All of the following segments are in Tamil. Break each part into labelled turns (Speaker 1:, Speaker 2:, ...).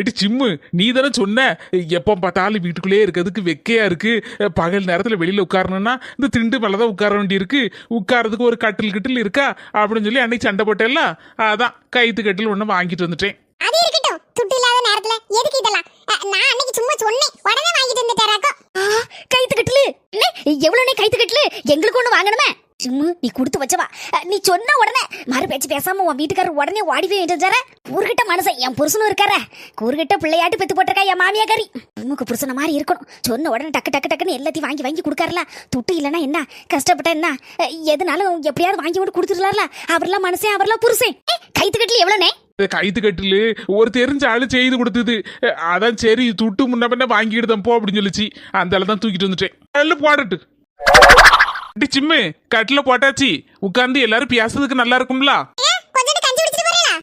Speaker 1: எடி சிம்மு நீ தானே சொன்ன? எப்போ பார்த்தாலும் வீட்டுக்குள்ளேயே இருக்கிறதுக்கு வெக்கையா இருக்கு. பகல் நேரத்துல வெளியில உட்காரணும்னா இந்த திண்டு மேல தான் உட்கார வேண்டி இருக்கு உட்காரதுக்கு ஒரு கட்டில் கிட்டில் இருக்கா? அப்படின்னு சொல்லி அன்னைக்கு சண்டை போட்டேல்ல? அதான் கைத்து கட்டில் ஒன்று வாங்கிட்டு வந்துட்டேன்.
Speaker 2: அது இருக்கட்டும். துட்டு இல்லாத நேரத்துல எதுக்கு இதெல்லாம்? நான் அன்னைக்கு சும்மா சொன்னேன். உடனே வாங்கிட்டு வந்துட்டாராக்கோ
Speaker 3: கைத்து கட்டலு. என்ன? எவ்வளவு கைத்து கட்டலு? எங்களுக்கு ஒண்ணு வாங்கணுமே. நீ கொடுத்து வச்சவா? நீ சொன்ன உடனே மறு பேச்சு பேசாம உன் வீட்டுக்காரர் உடனே ஓடி போய் வச்சார கூறுகிட்ட மனுஷன் என் புருஷனும் இருக்கார. கூறுகிட்ட பிள்ளையாட்டு பெத்து போட்டிருக்கா என் மாமியா கறி உமக்கு புருஷன மாதிரி இருக்கணும். சொன்ன உடனே டக்கு டக்கு டக்குன்னு எல்லாத்தையும் வாங்கி வாங்கி கொடுக்காருல. துட்டு இல்லைன்னா என்ன? கஷ்டப்பட்ட என்ன? எதுனாலும் எப்படியாவது வாங்கி கொண்டு கொடுத்துடலாம்ல. அவர்லாம் மனுஷன் அவர்லாம் புருஷன். ஏய், கைத்து எவ்வளோனே
Speaker 1: கைத்து கட்டில் ஒரு தெரிஞ்ச ஆளு செய்து கொடுத்தது. அதான் சரி துட்டு முன்ன பின்ன வாங்கிட்டு தான் போ அப்படின்னு சொல்லிச்சு. அந்த தான் தூக்கிட்டு வந்துட்டேன். கல்லு போடட்டு. டி சிம்மு கட்டில போட்டாச்சு. உட்கார்ந்து எல்லாரும் பேசுறதுக்கு நல்லா இருக்கும்ல?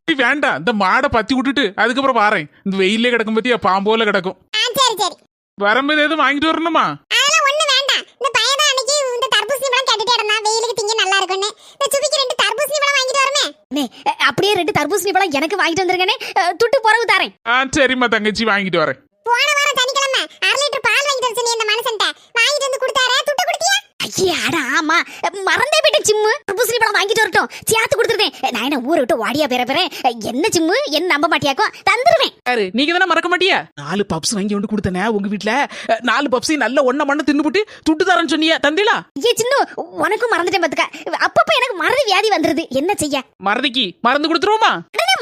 Speaker 1: ஏய், வேண்டாம். இந்த மாடை பத்தி விட்டுட்டு அதுக்கப்புறம் வாரேன். இந்த வெயிலே கிடக்கும் பத்தியா பாம்போல கிடக்கும்.
Speaker 2: ஆ சரி சரி.
Speaker 1: வரும்போது எதுவும் வாங்கிட்டு வரணுமா?
Speaker 2: அதெல்லாம் ஒண்ணு வேண்டாம். இந்த பையன் தான் அன்னைக்கு இந்த தர்பூசணி பழம் கேட்டுட்டே இருந்தான். வெயிலுக்கு திங்க நல்லா இருக்கும்னு. இந்த சுபிக்கு ரெண்டு தர்பூசணி பழம் வாங்கிட்டு வரமே.
Speaker 3: அண்ணே, அஹ், அப்படியே ரெண்டு தர்பூசணி பழம் எனக்கு வாங்கிட்டு வந்துருங்கண்ணே அஹ், துட்டு புறவு தாரேன்.
Speaker 1: ஆ சரிம்மா தங்கச்சி வாங்கிட்டு வரேன்.
Speaker 2: போன வாரம் சனிக்கிழமை அரை லிட்டர் பால் வாங்கிட்டு வர சொன்னி இந்த மனுஷன்ட்ட வாங்கிட்டு வந்து கொடுத்தாரே துட்டு கொடுத்தியா
Speaker 3: ஐயே அட ஆமா. மறந்தே போயிட்டேன் சிம்மு. தர்பூசணி பழம் வாங்கிட்டு வரட்டும். சேர்த்து கொடுத்துருக்கேன் நான் என்ன ஊரை விட்டு வாடியா பேர பேரேன் என்ன சிம்மு? என்ன நம்ப மாட்டியாக்கும் தந்துருவேன்.
Speaker 4: யாரு? நீங்க தானே மறக்க மாட்டியா? நாலு பப்ஸ் வாங்கி கொண்டு கொடுத்தனே உங்க வீட்ல. நாலு பப்ஸையும் நல்ல ஒன்ன மண்ணு தின்னுபுட்டு துட்டு தரேன்னு சொன்னியா தந்தீங்களா
Speaker 3: ஐயே சின்னு உனக்கும் மறந்துட்டேன் பாத்துக்க. அப்பப்ப எனக்கு மறதி வியாதி வந்துருது. என்ன செய்ய?
Speaker 4: மறதிக்கு மறந்து கொடுத்துருவோமா?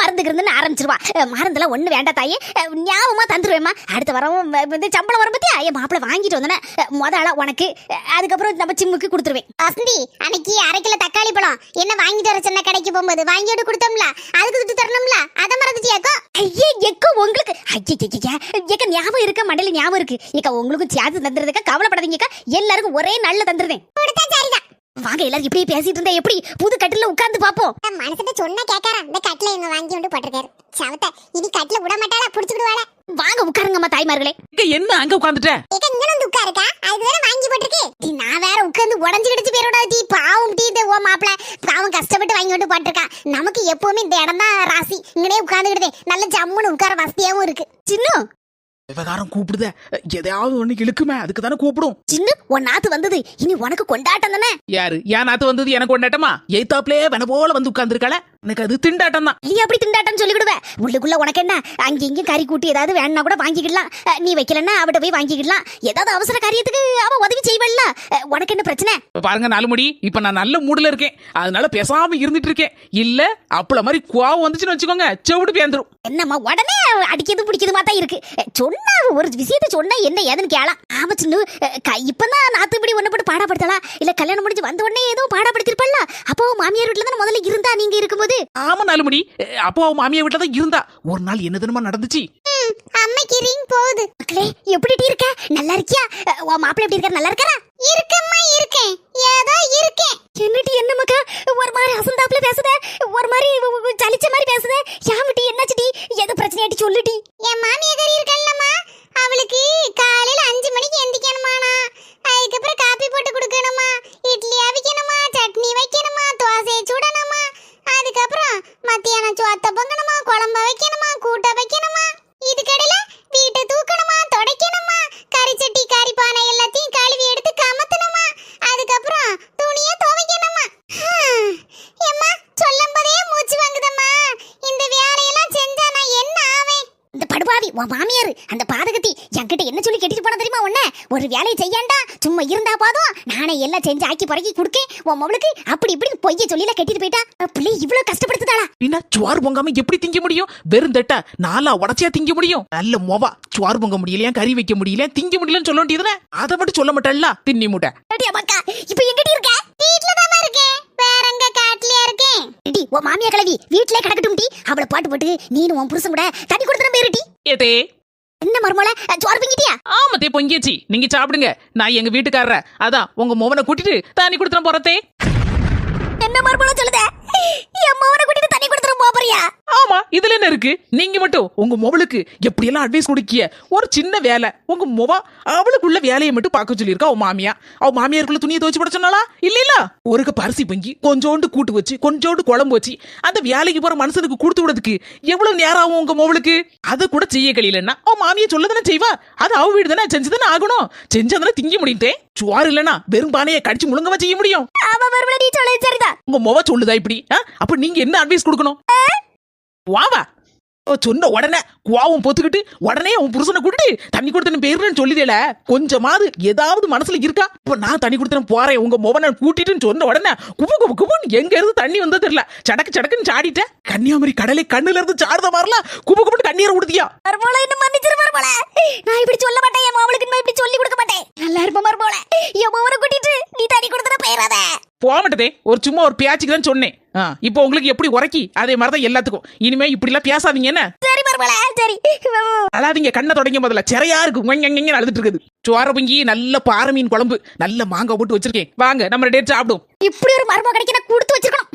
Speaker 3: உடனே மறந்துக்கிறதுன்னு ஆரம்பிச்சிருவா. மறந்துல ஒண்ணு வேண்டாம் தாயே. அஹ், ஞாபகமா தந்துருவேம்மா. அடுத்த வாரம் வ- வந்து சம்பளம் வரும் பத்தியா? என் மாப்பிள வாங்கிட்டு வந்தேனே அஹ், முத ஆளா உனக்கு அதுக்கப்புறம் நம்ம சிம்முக்கு கொடுத்துருவேன்.
Speaker 2: வசந்தி அன்னைக்கு அரை கிலோ தக்காளி பழம். என்ன வாங்கிட்டு வர சொன்ன கடைக்கு போகும்போது வாங்கிட்டு கொடுத்தோம்ல? அதுக்கு துட்டு தரணும்ல? அதை மறந்துட்டியாக்கோ
Speaker 3: ஐயே எக்க உங்களுக்கு. ஐயே எக்க ஞாபகம் இருக்க? மண்டல ஞாபகம் இருக்கு. ஏக்கா உங்களுக்கும் சேர்த்து தந்துறதுக்கா? கவலைப்படாதீங்கக்கா எல்லாருக்கும் ஒரே நல்ல தந்துருதேன்
Speaker 2: கொடுத்தா சரிதான்.
Speaker 3: வாங்க எல்லாரும் இப்படியே பேசிட்டு இருந்தா எப்படி? புது கட்டில உட்கார்ந்து பாப்போம்
Speaker 2: இந்த மனுஷட்ட சொன்னா கேட்காரா இந்த கட்டில இவங்க வாங்கி கொண்டு போட்டிருக்காரு. சவத்த இனி கட்டில விட மாட்டாளா? புடிச்சுடுவாள
Speaker 3: வாங்க உட்காருங்கம்மா தாய்மார்களே.
Speaker 4: இங்க என்ன அங்க உட்காந்துட்ட
Speaker 2: ஏக்க இங்க வந்து உட்காருக்கா? அதுக்கு வேற வாங்கி போட்டிருக்கு. டீ, நான் வேற உட்கார்ந்து உடஞ்சு கிடச்சு பேரோட டீ. பாவம் டீ இந்த ஓ மாப்பிள. பாவம் கஷ்டப்பட்டு வாங்கி கொண்டு போட்டிருக்கா. நமக்கு எப்பவுமே இந்த இடம் தான் ராசி. இங்கனே உட்கார்ந்துக்கிட்டே நல்ல ஜம்முன்னு உட்கார வசதியாவும் இருக்கு.
Speaker 3: சின்ன
Speaker 4: விவகாரம் கூப்பிடுத. எதையாவது ஒண்ணு இழுக்குமே அதுக்கு தானே கூப்பிடும்.
Speaker 3: சின்ன உன் நாத்து வந்தது. இனி உனக்கு கொண்டாட்டம் தானே?
Speaker 4: யாரு? ஏன் நாத்து வந்தது? எனக்கு கொண்டாட்டமா? எய்தாப்லயே வன போல வந்து உட்கார்ந்துருக்காள. எனக்கு அது திண்டாட்டம் தான்.
Speaker 3: நீ அப்படி திண்டாட்டம் சொல்லிவிடுவ. உள்ளுக்குள்ள உனக்கு என்ன அங்க இங்கேயும் கறி கூட்டி ஏதாவது வேணும்னா கூட வாங்கிக்கலாம் நீ வைக்கலன்னா அவட்ட போய் வாங்கிக்கலாம் ஏதாவது அவசர காரியத்துக்கு அவ உதவி செய்வல்ல. உனக்கு என்ன பிரச்சனை?
Speaker 4: பாருங்க நாலு முடி. இப்ப நான் நல்ல மூடுல இருக்கேன். அதனால பேசாம இருந்துட்டு இருக்கேன். இல்ல அப்பள மாதிரி கோவம் வந்துச்சுன்னு வச்சுக்கோங்க. செவிடு பேந்துரும்.
Speaker 3: என்னம்மா உடனே அடிக்கிறது பிடிக்குதுமா தான் இருக்கு. சொன்னா ஒரு விஷயத்த சொன்னா என்ன ஏதுன்னு கேளாம். ஆமா சின்ன இப்பதான் நாத்து இப்படி ஒண்ணு போட்டு பாடப்படுத்தலாம் இல்ல கல்யாணம் முடிஞ்சு வந்த உடனே ஏதோ பாடப்படுத்திருப்பல்ல? அப்போ மாமியார் வீட்டுல தானே முதல்ல இருந்தா நீங்க இருக்கும்போது?
Speaker 4: ஆமா நாலு முடி அஹ், அப்போ அவ மாமியா வீட்டுல தான் இருந்தா. ஒரு நாள் என்ன தினமா நடந்துச்சு?
Speaker 2: அம்மைக்கு ரிங் போகுது.
Speaker 3: மக்களே எப்படி இருக்க? நல்லா இருக்கியா? உன் மாப்பிள்ளை எப்படி இருக்காரு? நல்லா இருக்காரா?
Speaker 2: இருக்கம்மா இருக்கேன் ஏதோ இருக்கேன்
Speaker 3: என்னடி என்ன மக்கா ஒரு மாதிரி அசந்தாப்புல பேசுத ஒரு மாதிரி உ- உ- சலிச்ச மாதிரி பேசுத யாமிட்டி என்னாச்சுடி எது பிரச்சனையாட்டி சொல்லுடி
Speaker 2: என் மாமியார் இருக்கல்லம்மா அவளுக்கு காலையில அஞ்சு மணிக்கு எந்திக்கணுமாண்ணா அதுக்கப்புறம் காப்பி போட்டு கொடுக்கணுமா இட்லி அவிக்கணுமா சட்னி வைக்கணுமா தோசையை சுடணுமா அதுக்கப்புறம் மத்தியானம் சோத்த பொங்கணுமா குழம்ப வைக்கணுமா கூட்ட வைக்கணுமா இதுக்கடையில வீட்டை தூக்கணுமா துடைக்கணுமா கறி சட்டி கறி பானை எல்லாத்தையும் கழுவி எடுத்து கமத்தணுமா அதுக்கப்புறம் துணியை துவைக்கணுமா ஹம், எம்மா சொல்லும் போதே மூச்சு வாங்குதம்மா இந்த வேலையெல்லாம் செஞ்சா நான் என்ன ஆவேன்
Speaker 3: இந்த படுபாவி உன் மாமியார் அந்த பாதகத்தி என்கிட்ட என்ன சொல்லி கெட்டிட்டு போன தெரியுமா உன்ன? ஒரு வேலையை செய்யாண்டா சும்மா இருந்தா போதும். நானே எல்லாம் செஞ்சு ஆக்கி பறக்கி கொடுக்கேன். உன் மவளுக்கு அப்படி இப்படி பொய்ய சொல்லில கெட்டிட்டு போயிட்டா. பிள்ளை இவ்வளவு கஷ்டப்படுத்துதாளா?
Speaker 4: பின்ன சுவார் பொங்காம எப்படி திங்க முடியும்? வெறும் தட்டா நாலா உடச்சியா திங்க முடியும்? நல்ல மொவா. சுவார் பொங்க முடியலையா? கறி வைக்க முடியல திங்க முடியலன்னு சொல்ல வேண்டியதுனே அதை மட்டும் சொல்ல மாட்டல்ல தின்னி மூட்டை.
Speaker 3: இப்ப எங்கடி இருக்க?
Speaker 2: வீட்ல தான் இருக்கேன். வேற எங்க காட்டுலயா இருக்கேன்?
Speaker 3: உன் மாமியா கிளவி வீட்லயே கிடக்கட்டும் டி. அவளை பாட்டு போட்டு நீனும் உன் புருஷன் கூட தண்ணி கொடுத்துற பேருடி
Speaker 4: ஏதே
Speaker 3: என்ன மருமல சோறு பிங்கிட்டியா?
Speaker 4: ஆமத்தே பொங்கியாச்சு. நீங்க சாப்பிடுங்க. நான் எங்க வீட்டுக்காரர. அதான் உங்க மோவனை கூட்டிட்டு தண்ணி கொடுத்துன போறதே
Speaker 3: என்ன மருமல சொல்லுத? என் மவனை கூட்டிட்டு தண்ணி கொடுத்துற போறியா?
Speaker 4: ஆமா இதுல என்ன இருக்கு? நீங்க மட்டும் உங்க மொபைலுக்கு எப்படி எல்லாம் அட்வைஸ் கொடுக்கிய? ஒரு சின்ன வேலை. உங்க மொபா அவளுக்குள்ள வேலையை மட்டும் பார்க்க சொல்லியிருக்கா அவ மாமியா. அவ மாமியாருக்குள்ள துணியை துவச்சு போட சொன்னாலா இல்ல இல்ல ஒரு கப் அரிசி பொங்கி கொஞ்சோண்டு கூட்டு வச்சு கொஞ்சோண்டு குழம்பு வச்சு அந்த வேலைக்கு போற மனுஷனுக்கு கொடுத்து விடுறதுக்கு எவ்வளவு நேரம் ஆகும் உங்க மொபைலுக்கு அதை கூட செய்ய கழியலன்னா அவ மாமியை சொல்லதானே செய்வா? அது அவ வீடு தானே செஞ்சுதானே ஆகணும். செஞ்சதானே திங்க முடியுட்டேன் சுவார் இல்லனா வெறும் பானையை கடிச்சு முழுங்கவா செய்ய முடியும். உங்க மொவ சொல்லுதா இப்படி? அப்ப நீங்க என்ன அட்வைஸ் கொடுக்கணும்? வாவா. ஓ, சொன்ன உடனே குவாவும் பொத்துக்கிட்டு உடனே உன் புருஷனை கூட்டிட்டு தண்ணி கொடுத்தன பேருன்னு சொல்லிடல கொஞ்சமாவது ஏதாவது மனசுல இருக்கா? இப்ப நான் தண்ணி கொடுத்தன போறேன் உங்க மொபனை கூட்டிட்டுன்னு சொன்ன உடனே குப்பு குப்பு குபுன்னு எங்க இருந்து தண்ணி வந்தது தெரியல. சடக்கு சடக்குன்னு சாடிட்டேன் கன்னியாகுமரி கடலை கண்ணுல இருந்து சாடுத மாதிரிலாம் குபு குபுன்னு கண்ணீரை ஊடுதியா.
Speaker 3: மறுபோல என்ன மன்னிச்சிரு மறுபோல நான் இப்படி சொல்ல மாட்டேன் என் மாவளுக்கு இப்படி சொல்லி கொடுக்க மாட்டேன். நல்லா இருப்ப மறுபோல என் மாவனை கூட்டிட்டு நீ தண்ணி கொடுத்தன போயிடாத.
Speaker 4: போக மாட்டதே ஒரு சும்மா ஒரு பேச்சுக்கு தான் சொன்னேன் இப்போ உங்களுக்கு எப்படி உரைக்கி? அதே மாதிரி தான் எல்லாத்துக்கும். இனிமே இப்படி எல்லாம் பேசாதீங்க என்ன?
Speaker 3: சரி மறுபோல சரி.
Speaker 4: அழாதீங்க. கண்ணை தொடங்க முதல்ல சிறையா இருக்கு. அழுதுட்டு இருக்குது. சோர பொங்கி நல்ல பாறை மீன் குழம்பு நல்ல மாங்காய் போட்டு வச்சிருக்கேன். வாங்க நம்ம டேட் சாப்பிடும்
Speaker 3: இப்படி ஒரு மர்மம் கிடைக்க கொடுத்து வச்சிருக்கணும்.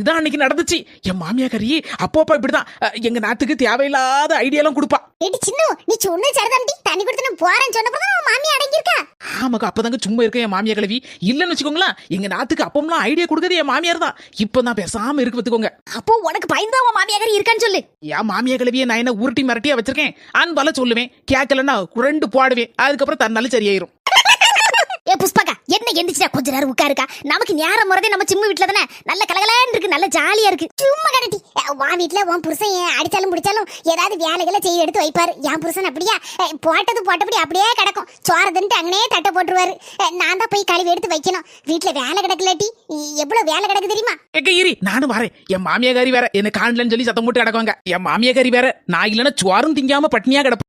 Speaker 4: இதான் அன்னைக்கு நடந்துச்சு. என் மாமியா கறி அப்பப்பா இப்படிதான். எங்க நாட்டுக்கு தேவையில்லாத ஐடியாலாம் கொடுப்பா.
Speaker 2: ஏடி சின்னு நீ சொன்ன சரிதான்டி. தண்ணி கொடுத்து நான் போறேன்னு சொன்னப்பதான் உன் மாமி அடங்கி இருக்கா
Speaker 4: ஆமாக்கா அப்பதாங்க சும்மா இருக்க என் மாமியா கிழவி. இல்லைன்னு வச்சுக்கோங்களேன் எங்க நாட்டுக்கு அப்பம்லாம் ஐடியா கொடுக்கறது என் மாமியார் தான். இப்போ நான் பேசாம இருக்கு பார்த்துக்கோங்க.
Speaker 3: அப்போ உனக்கு பயந்து உன் மாமியார் இருக்கான்னு சொல்லு.
Speaker 4: என் மாமியா கிழவியை நான் என்ன உருட்டி மிரட்டியா வச்சிருக்கேன்? அன்பால சொல்லுவேன் கேட்கலன்னா குரண்டு போடுவேன். அதுக்கப்புறம் தன்னால சரியாயிரும்.
Speaker 3: என்ன கொஞ்ச நேரம் உட்காருக்கா. நமக்கு நேரம் முறதே நம்ம சிம்மு வீட்ல தானே? நல்ல கலகலன்னு இருக்கு நல்ல ஜாலியா இருக்கு.
Speaker 2: சும்மா கடட்டி உன் வீட்டுல உன் புருஷன் ஏன் அடிச்சாலும் பிடிச்சாலும் ஏதாவது வேலைகளை செய்ய எடுத்து வைப்பாரு? என் புருஷன் அப்படியா? போட்டது போட்டபடி அப்படியே கிடக்கும். சோறதுன்ட்டு அங்கனே தட்டை போட்டுருவாரு. நான் தான் போய் கழுவி எடுத்து வைக்கணும். வீட்டுல வேலை கிடக்கலாட்டி எவ்வளவு வேலை கிடக்கு தெரியுமா?
Speaker 4: எங்க இரி நானும் வரேன். என் மாமியாரி வேற. என்ன காணலன்னு சொல்லி சத்தம் போட்டு கிடக்குவாங்க. என் மாமியாரி வேற. நான் இல்லைன்னா சோறும் திங்காம பட்னியா கிடப்பேன்